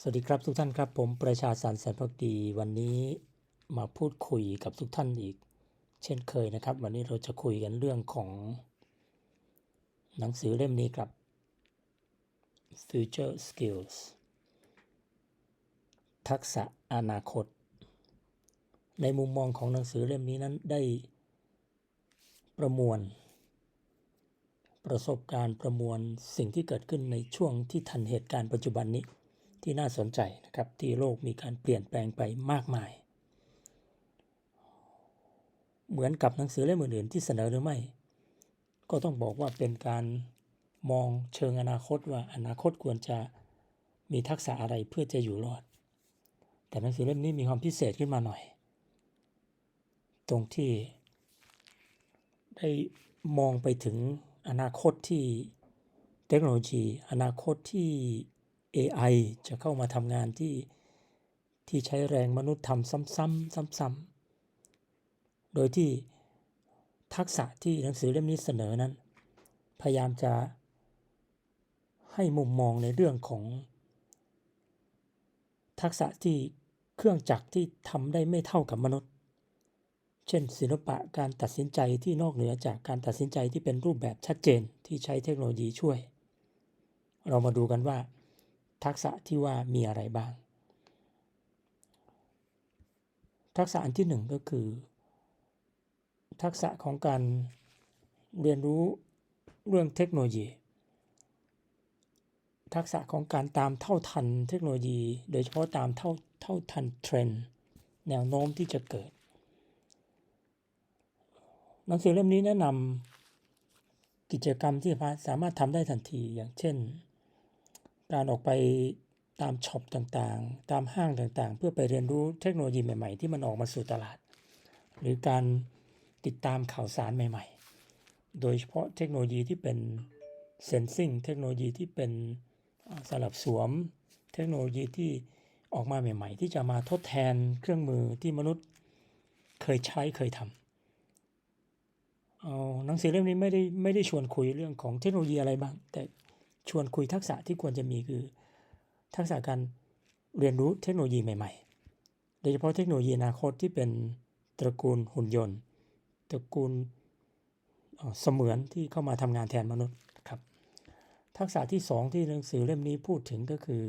สวัสดีครับทุกท่านครับ ผมประชาสารแสนพักดี วันนี้มาพูดคุยกับทุกท่านอีก เช่นเคยนะครับ วันนี้เราจะคุยกันเรื่องของ หนังสือเล่มนี้ครับ Future Skills ทักษะอนาคต ในมุมมองของหนังสือเล่มนี้นั้นได้ประมวล ประสบการณ์ประมวลสิ่งที่เกิดขึ้นในช่วงที่ทันเหตุการณ์ปัจจุบันนี้ ที่น่าสนใจนะครับ ที่โลกมีการเปลี่ยนแปลงไปมากมาย เหมือนกับหนังสือเล่มอื่นๆที่เสนอหรือไม่ ก็ต้องบอกว่าเป็นการมองเชิงอนาคตว่าอนาคตควรจะมีทักษะอะไรเพื่อจะอยู่รอด แต่หนังสือเล่มนี้มีความพิเศษขึ้นมาหน่อย ตรงที่ ได้มองไปถึงอนาคตที่เทคโนโลยี อนาคตที่ AI จะเข้ามาทำงานที่ที่ใช้แรงมนุษย์ทำซ้ำๆซ้ำๆ โดยที่ทักษะที่หนังสือเล่มนี้เสนอนั้น พยายามจะให้มุมมองในเรื่องของ ทักษะที่เครื่องจักรที่ทำได้ไม่เท่ากับมนุษย์ เช่น ศิลปะการตัดสินใจที่นอกเหนือจากการตัดสินใจที่เป็นรูปแบบชัดเจนที่ใช้เทคโนโลยีช่วย เรามาดูกันว่า ทักษะที่ว่ามีอะไรบ้าง ทักษะอันที่หนึ่งก็คือ ทักษะของการเรียนรู้เรื่องเทคโนโลยี ทักษะของการตามเท่าทันเทคโนโลยี โดยเฉพาะตามเท่าเท่าทันเทรนด์แนวโน้มที่จะเกิดหนังสือเล่มนี้แนะนำกิจกรรมที่สามารถทำได้ทันทีอย่างเช่น การออกไปตามช็อปต่างๆ ตามห้างต่างๆ เพื่อไปเรียนรู้เทคโนโลยีใหม่ ๆ ที่มันออกมาสู่ตลาด หรือการติดตามข่าวสารใหม่ ๆ โดยเฉพาะเทคโนโลยีที่เป็นเซนซิงเทคโนโลยีที่เป็นสลับสวม เทคโนโลยีที่ออกมาใหม่ ๆ ที่จะมาทดแทนเครื่องมือที่มนุษย์เคยใช้เคยทำเอาหนังสือเล่มนี้ไม่ได้ไม่ได้ชวนคุยเรื่องของเทคโนโลยีอะไรบ้าง แต่ ชวนคุยทักษะที่ควรจะมีคือ ทักษะการเรียนรู้เทคโนโลยีใหม่ ๆ โดยเฉพาะเทคโนโลยีอนาคตที่เป็นตระกูลหุ่นยนต์ ตระกูลเสมือนที่เข้ามาทำงานแทนมนุษย์ครับ ทักษะที่สองที่หนังสือเล่มนี้พูดถึงก็คือ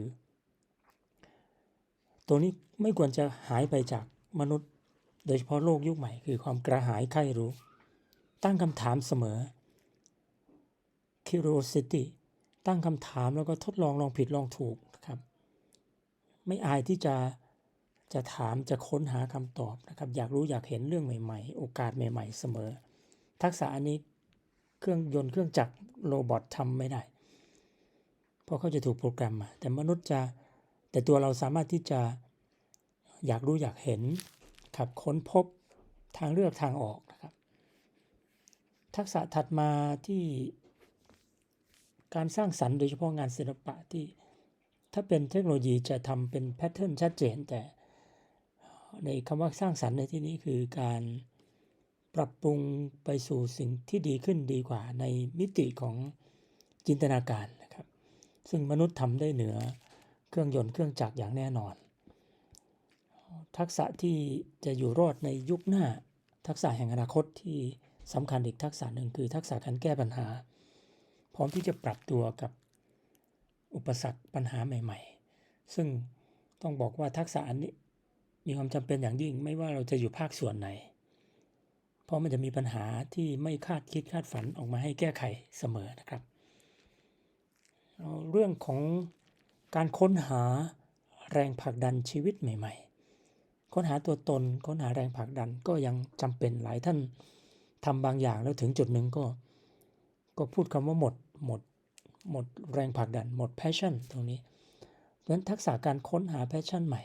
ตัวนี้ไม่ควรจะหายไปจากมนุษย์ โดยเฉพาะโลกยุคใหม่ คือความกระหายใคร่รู้ ตั้งคำถามเสมอ curiosity ตั้งคำถามแล้วก็ทดลองลองผิดลองถูกนะครับ ไม่อายที่จะจะถามจะค้นหาคำตอบนะครับ อยากรู้อยากเห็นเรื่องใหม่ๆ โอกาสใหม่ ๆ เสมอ ทักษะอันนี้เครื่องยนต์เครื่องจักรโรบอททำไม่ได้ เพราะเขาจะถูกโปรแกรมมา แต่มนุษย์จะแต่ตัวเราสามารถที่จะอยากรู้อยากเห็นครับค้นพบทางเลือกทางออกนะครับ ทักษะถัดมาที่ การสร้างสรรค์โดยเฉพาะงานศิลปะที่ ถ้าเป็นเทคโนโลยีจะทำเป็นแพทเทิร์นชัดเจน แต่ในคำว่าสร้างสรรค์ในที่นี้คือการปรับปรุงไปสู่สิ่งที่ดีขึ้นดีกว่าในมิติของจินตนาการนะครับ ซึ่งมนุษย์ทำได้เหนือเครื่องยนต์เครื่องจักรอย่างแน่นอน ทักษะที่จะอยู่รอดในยุคหน้า ทักษะแห่งอนาคตที่สำคัญอีกทักษะหนึ่งคือทักษะการแก้ปัญหา พร้อมที่จะปรับตัวกับอุปสรรคปัญหาใหม่ ๆ ซึ่งต้องบอกว่าทักษะอันนี้มีความจำเป็นอย่างยิ่งไม่ว่าเราจะอยู่ภาคส่วนไหน เพราะมันจะมีปัญหาที่ไม่คาดคิดคาดฝันออกมาให้แก้ไขเสมอนะครับ เรื่องของการค้นหาแรงผลักดันชีวิตใหม่ ๆ ค้นหาตัวตนค้นหาแรงผลักดันก็ยังจำเป็นหลายท่านทำบางอย่างแล้วถึงจุดหนึ่งก็ ก็พูดคำว่าหมด หมดหมดแรงผลักดันหมด passion ตรงนี้ เพราะฉะนั้นทักษะการค้นหา passion ใหม่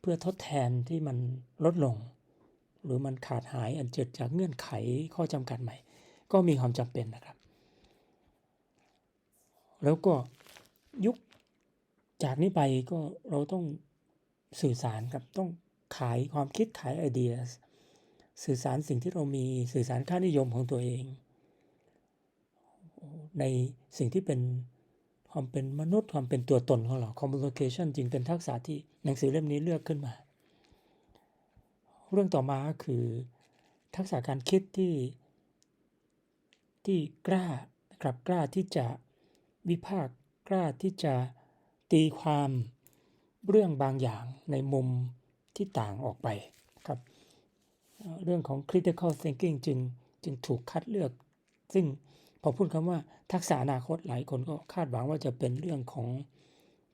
เพื่อทดแทนที่มันลดลง หรือมันขาดหายอันเกิดจากเงื่อนไขข้อจำกัดใหม่ ก็มีความจำเป็นนะครับ แล้วก็ยุคจากนี้ไปก็เราต้องสื่อสารครับต้องขายความคิดขายไอเดีย สื่อสารสิ่งที่เรามีสื่อสารค่านิยมของตัวเอง ในสิ่งที่เป็นความเป็นมนุษย์ความเป็นตัวตนของเรา communication จึงเป็นทักษะที่หนังสือเล่มนี้เลือกขึ้นมา เรื่องต่อมาก็คือ ทักษะการคิดที่ที่กล้ากลับกล้าที่จะวิพากษ์กล้าที่จะตีความเรื่องบางอย่างในมุมที่ต่างออกไปครับเอ่อเรื่องของ critical thinking จึงจึงถูกคัดเลือก ซึ่ง พอพูดคำว่าทักษะอนาคตหลายคนก็คาดหวังว่าจะเป็นเรื่องของ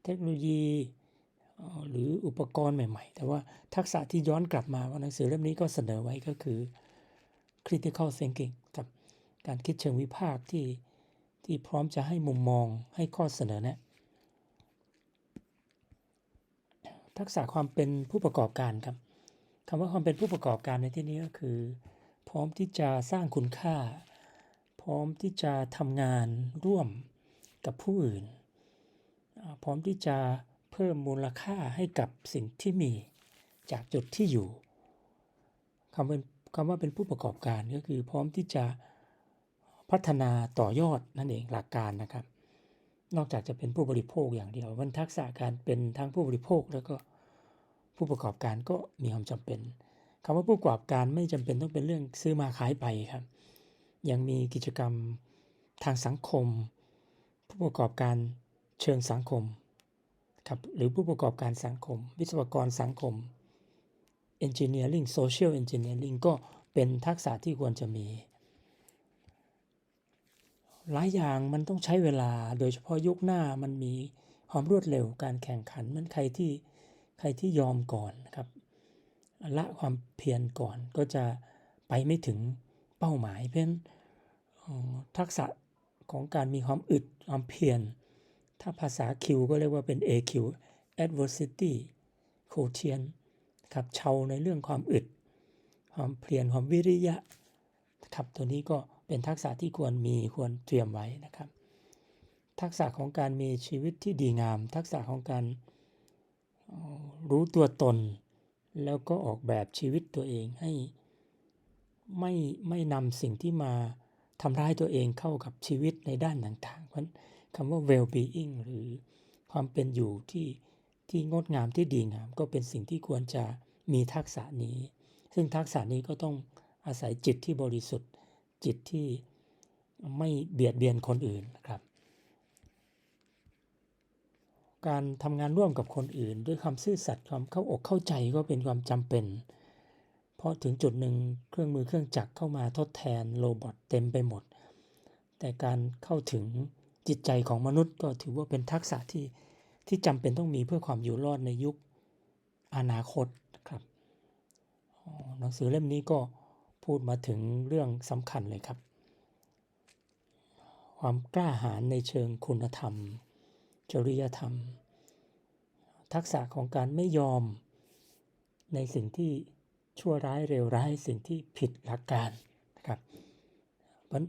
เทคโนโลยีหรืออุปกรณ์ใหม่ ๆ แต่ว่าทักษะที่ย้อนกลับมาว่าหนังสือเล่มนี้ก็เสนอไว้ก็คือ critical thinking กับการคิดเชิงวิพากษ์ที่ที่พร้อมจะให้มุมมองให้ข้อเสนอแนะ ทักษะความเป็นผู้ประกอบการครับคำว่าความเป็นผู้ประกอบการในที่นี้ก็คือ พร้อมที่จะสร้างคุณค่า ร้อมที่จะทำงานร่วมกับผู้อื่น พร้อมที่จะเพิ่มมูลค่าให้กับสิ่งที่มีจากจุดที่อยู่คำเป็นคำว่าเป็นผู้ประกอบการก็คือพร้อมที่จะพัฒนาต่อยอดนั่นเองหลักการนะครับ นอกจากจะเป็นผู้บริโภคอย่างเดียวมันทักษะการเป็นทั้งผู้บริโภคแล้วก็ผู้ประกอบการก็มีความจำเป็นคำว่าผู้ประกอบการไม่จำเป็นต้องเป็นเรื่องซื้อมาขายไปครับ ยังมีกิจกรรมทางสังคม ผู้ประกอบการเชิงสังคมครับหรือผู้ประกอบการสังคม วิศวกรสังคม Engineering Social Engineering ก็เป็นทักษะที่ควรจะมี หลายอย่างมันต้องใช้เวลาโดยเฉพาะยุคหน้ามันมีความรวดเร็วการแข่งขันมันใครที่ใครที่ยอมก่อนนะครับละความเพียรก่อนก็จะไปไม่ถึง เป้าหมายเพราะฉะนั้นเอ่อทักษะของการมีความอึดความเพียรถ้าภาษาคิวก็เรียกว่าเป็น AQ adversity quotient ครับเชาในเรื่องความอึด ความเพียรความวิริยะนะครับตัวนี้ก็เป็นทักษะที่ควรมีควรเตรียมไว้นะครับ ทักษะของการมีชีวิตที่ดีงาม ทักษะของการรู้ตัวตน แล้วก็ออกแบบชีวิตตัวเองให้ ไม่ไม่นำสิ่งที่มาทำร้ายตัวเองเข้ากับชีวิตในด้านต่างๆเพราะคำว่า well being หรือความเป็นอยู่ที่ที่งดงามที่ดีงาม ก็เป็นสิ่งที่ควรจะมีทักษะนี้ ซึ่งทักษะนี้ก็ต้องอาศัยจิตที่บริสุทธิ์ จิตที่ไม่เบียดเบียนคนอื่นนะครับ การทำงานร่วมกับคนอื่น ด้วยความซื่อสัตย์ความเข้าอกเข้าใจก็เป็นความจำเป็น เพราะถึงจุดหนึ่งเครื่องมือเครื่องจักรเข้ามาทดแทนโรบอทเต็มไปหมด แต่การเข้าถึงจิตใจของมนุษย์ก็ถือว่าเป็นทักษะที่ที่จำเป็นต้องมีเพื่อความอยู่รอดในยุคอนาคตครับหนังสือเล่มนี้ก็พูดมาถึงเรื่องสำคัญเลยครับ ความกล้าหาญในเชิงคุณธรรม จริยธรรม ทักษะของการไม่ยอมในสิ่งที่ ชั่วร้ายเร็วร้ายสิ่งที่ผิดหลักการนะครับเพราะ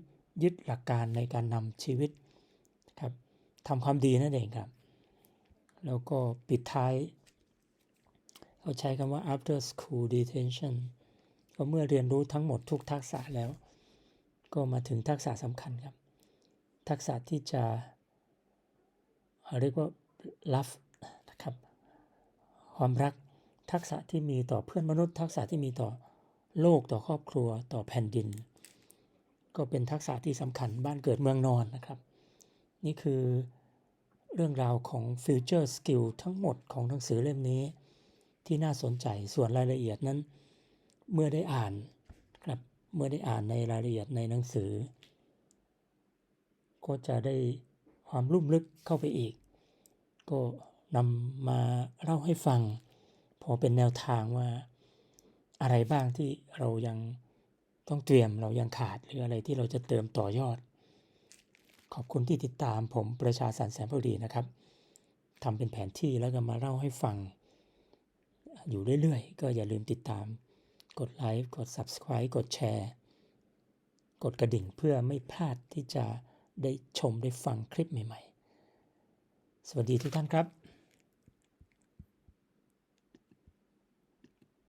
ยึดหลักการในการนำชีวิตครับทำความดีนั่นเองครับ แล้วก็ปิดท้ายเขาใช้คำว่า after school detention ก็เมื่อเรียนรู้ทั้งหมดทุกทักษะแล้ว ก็มาถึงทักษะสำคัญครับ ทักษะที่จะเรียกว่า love นะครับ ความรัก ทักษะที่มีต่อเพื่อนมนุษย์ ทักษะที่มีต่อโลกต่อครอบครัวต่อแผ่นดิน ก็เป็นทักษะที่สำคัญบ้านเกิดเมืองนอนนะครับ นี่คือเรื่องราวของ Future Skill ทั้งหมดของหนังสือเล่มนี้ ที่น่าสนใจส่วนรายละเอียดนั้น เมื่อได้อ่านครับเมื่อได้อ่านในรายละเอียดในหนังสือ ก็จะได้ความลุ่มลึกเข้าไปอีก ก็นำมาเล่าให้ฟัง พอเป็นแนวทางว่าอะไรบ้างที่เรายังต้องเตรียมเรายังขาดหรืออะไรที่เราจะเติมต่อยอด ขอบคุณที่ติดตามผมประชาสันแสนพอดีนะครับทำเป็นแผนที่แล้วก็มาเล่าให้ฟัง อยู่เรื่อยๆ ก็อย่าลืมติดตาม กดไลค์กด Subscribe กดแชร์ กดกระดิ่งเพื่อไม่พลาดที่จะได้ชมได้ฟังคลิปใหม่ ๆ สวัสดีทุกท่านครับ